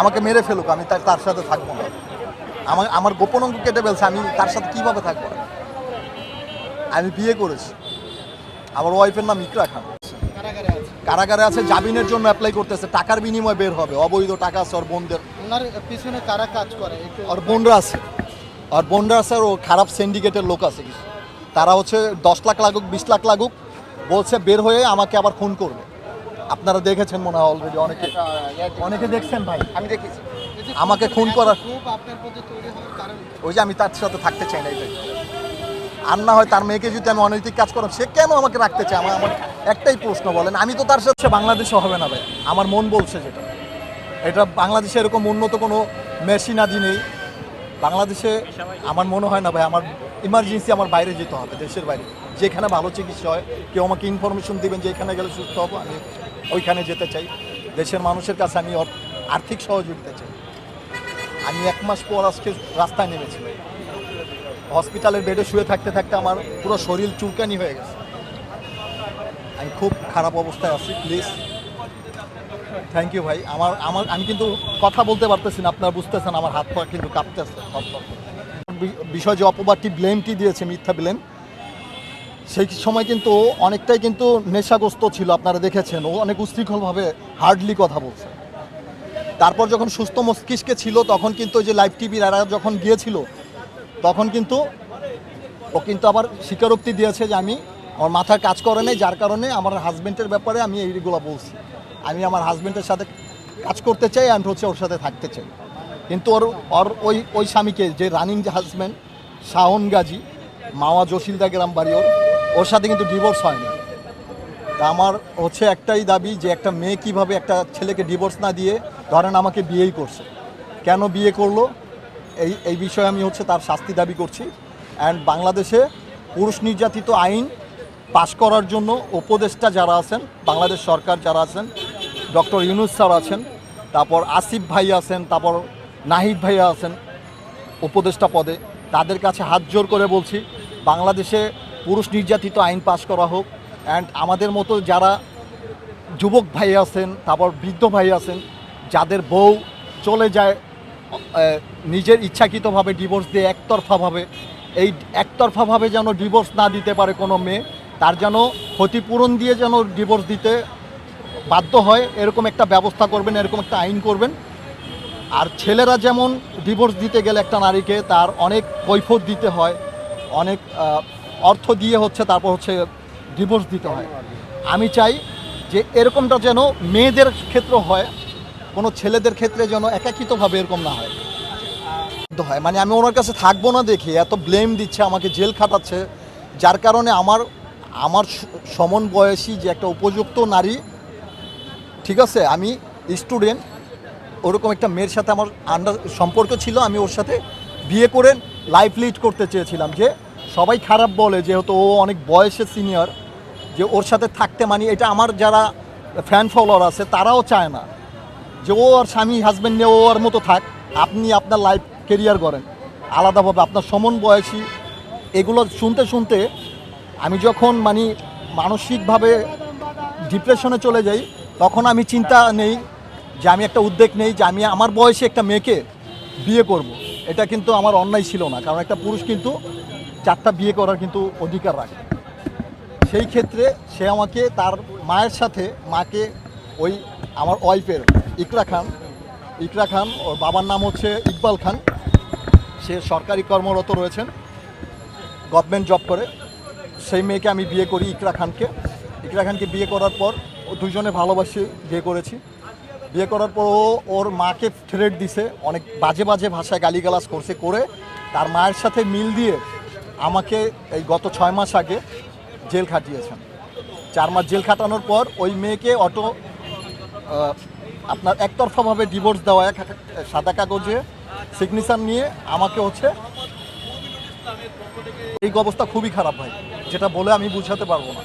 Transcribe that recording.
আমাকে মেরে ফেলুক আমি তার তার সাথে থাকব না। আমার আমার গোপন অঙ্গ কেটে ফেলছে আমি তার সাথে কীভাবে থাকব? আমি বিয়ে করেছি। আমার ওয়াইফের নাম ইকরা খান। কারাগারে আছে। কারাগারে আছে জামিনের জন্য অ্যাপ্লাই করতেছে। টাকার বিনিময়ে বের হবে অবৈধ টাকা আছে ওর বোনদের। ওনার পিছনে কারা কাজ করে? আর বোনরা আছে। আর বোনরা আছে আর ও খারাপ সিন্ডিকেটের লোক আছে কিছু। তারা হচ্ছে দশ লাখ লাগুক বিশ লাখ লাগুক বলছে বের হয়ে আমাকে আবার খুন করবে। আপনারা দেখেছেন মনে হয় অলরেডি অনেকে। অনেকে দেখছেন ভাই। আমি দেখেছি। আমাকে খুন করার-? ওই যে আমি তার সাথে থাকতে চাই না এটাই। আর না হয় তার মেয়েকে যদি আমি অনৈতিক কাজ করাম সে কেন আমাকে রাখতে চায়? আমার আমার একটাই প্রশ্ন বলেন আমি তো তার সাথে বাংলাদেশে হবে না ভাই। আমার মন বলছে যেটা। এটা বাংলাদেশে এরকম উন্নত কোনো মেশিন আদি নেই। বাংলাদেশে আমার মনে হয় না ভাই আমার ইমার্জেন্সি আমার বাইরে যেতে হবে দেশের বাইরে। যেখানে ভালো চিকিৎসা হয় কেউ আমাকে ইনফরমেশন দিবেন যে এখানে গেলে সুস্থ হব আমি ওইখানে যেতে চাই। দেশের মানুষের কাছে আমি আর্থিক সহযোগিতা চাই। আমি এক মাস পর আজকে রাস্তায় নেমেছি। হসপিটালের বেডে শুয়ে থাকতে থাকতে আমার পুরো শরীর চুলকানি হয়ে গেছে। আমি খুব খারাপ অবস্থায় আছি প্লিজ থ্যাংক ইউ ভাই। আমার আমার আমি কিন্তু কথা বলতে পারতেছি না, আপনারা বুঝতেছেন, আমার হাত পা কিন্তু কাঁপতেছে। বিষয় যে অপবাদটি ব্লেমটি দিয়েছে মিথ্যা ব্লেম সেই সময় কিন্তু অনেকটাই কিন্তু নেশাগ্রস্ত ছিল, আপনারা দেখেছেন। ও অনেক উশৃঙ্খলভাবে হার্ডলি কথা বলছে। তারপর যখন সুস্থ মস্তিষ্কে ছিল, তখন কিন্তু ওই যে লাইভ টিভির এরা যখন গিয়েছিল, তখন কিন্তু ও কিন্তু আবার স্বীকারোক্তি দিয়েছে যে আমি আমার মাথার কাজ করে নেই, যার কারণে আমার হাজব্যান্ডের ব্যাপারে আমি এইগুলো বলছি। আমি আমার হাজব্যান্ডের সাথে কাজ করতে চাই অ্যান্ড হচ্ছে ওর সাথে থাকতে চাই। কিন্তু ওর ওর ওই ওই স্বামীকে যে রানিং যে হাজব্যান্ড শাহন গাজী, মাওয়া জসিলদা গ্রাম বাড়ি ওর ওর সাথে কিন্তু ডিভোর্স হয়নি। আমার হচ্ছে একটাই দাবি যে একটা মেয়ে কীভাবে একটা ছেলেকে ডিভোর্স না দিয়ে ধরেন আমাকে বিয়েই করছে। কেন বিয়ে করল? এই এই বিষয়ে আমি হচ্ছে তার শাস্তি দাবি করছি। অ্যান্ড বাংলাদেশে পুরুষ নির্যাতিত আইন পাশ করার জন্য উপদেষ্টা যারা আছেন, বাংলাদেশ সরকার যারা আছেন, ডক্টর ইউনুস স্যার আছেন, তারপর আসিফ ভাই আছেন, তারপর নাহিদ ভাইয়া আছেন উপদেষ্টা পদে, তাদের কাছে হাত জোর করে বলছি, বাংলাদেশে পুরুষ নির্যাতিত আইন পাশ করা হোক। অ্যান্ড আমাদের মতো যারা যুবক ভাই আছেন, তারপর বৃদ্ধ ভাই আছেন, যাদের বউ চলে যায় নিজের ইচ্ছাকৃতভাবে ডিভোর্স দিয়ে একতরফাভাবে, এই একতরফাভাবে যেন ডিভোর্স না দিতে পারে কোনো মেয়ে, তার যেন ক্ষতিপূরণ দিয়ে যেন ডিভোর্স দিতে বাধ্য হয়, এরকম একটা ব্যবস্থা করবেন, এরকম একটা আইন করবেন। আর ছেলেরা যেমন ডিভোর্স দিতে গেলে একটা নারীকে তার অনেক কৈফত দিতে হয়, অনেক অর্থ দিয়ে হচ্ছে, তারপর হচ্ছে ডিভোর্স দিতে হয়। আমি চাই যে এরকমটা যেন মেয়েদের ক্ষেত্র হয়, কোনো ছেলেদের ক্ষেত্রে যেন একাকিতভাবে এরকম না হয়। হয় মানে আমি ওনার কাছে থাকব না দেখে, এত ব্লেম দিচ্ছে, আমাকে জেল খাটাচ্ছে, যার কারণে আমার আমার সমন বয়সী যে একটা উপযুক্ত নারী, ঠিক আছে, আমি স্টুডেন্ট ওরকম একটা মেয়ের সাথে আমার আন্ডার সম্পর্ক ছিল, আমি ওর সাথে বিয়ে করে লাইফ লিড করতে চেয়েছিলাম যে সবাই খারাপ বলে যেহেতু ও অনেক বয়সে সিনিয়র যে ওর সাথে থাকতে মানি এটা আমার যারা ফ্যান ফলোয়ার আছে তারাও চায় না যে ও আর স্বামী হাজব্যান্ড নিয়ে ও ওর মতো থাক। আপনি আপনার লাইফ কেরিয়ার করেন আলাদাভাবে আপনার সমন বয়সী। এগুলো শুনতে শুনতে আমি যখন মানে মানসিকভাবে ডিপ্রেশনে চলে যাই, তখন আমি চিন্তা নেই যে আমি একটা উদ্বেগ নেই যে আমি আমার বয়সে একটা মেয়েকে বিয়ে করব। এটা কিন্তু আমার অন্যায় ছিল না। কারণ একটা পুরুষ কিন্তু চারটা বিয়ে করার কিন্তু অধিকার রাখে। সেই ক্ষেত্রে সে আমাকে তার মায়ের সাথে, মাকে ওই আমার ওয়াইফের, ইকরা খান ইকরা খান, ওর বাবার নাম হচ্ছে ইকবাল খান। সে সরকারি কর্মরত রয়েছেন, গভর্নমেন্ট জব করে। সেই মেয়েকে আমি বিয়ে করি ইকরা খানকে। ইকরা খানকে বিয়ে করার পর ও দুজনে ভালোবাসে, বিয়ে করেছি। বিয়ে করার পর ও ওর মাকে থ্রেট দিছে, অনেক বাজে বাজে ভাষায় গালিগালাজ করছে, করে তার মায়ের সাথে মিল দিয়ে আমাকে এই গত ছয় মাস আগে জেল খাটিয়েছেন। চার মাস জেল খাটানোর পর ওই মেয়েকে অটো আপনার একতরফাভাবে ডিভোর্স দেওয়া, এক সাদা কাগজে সিগনেচার নিয়ে আমাকে হচ্ছে এই অবস্থা খুবই খারাপ ভাই, যেটা বলে আমি বুঝাতে পারব না।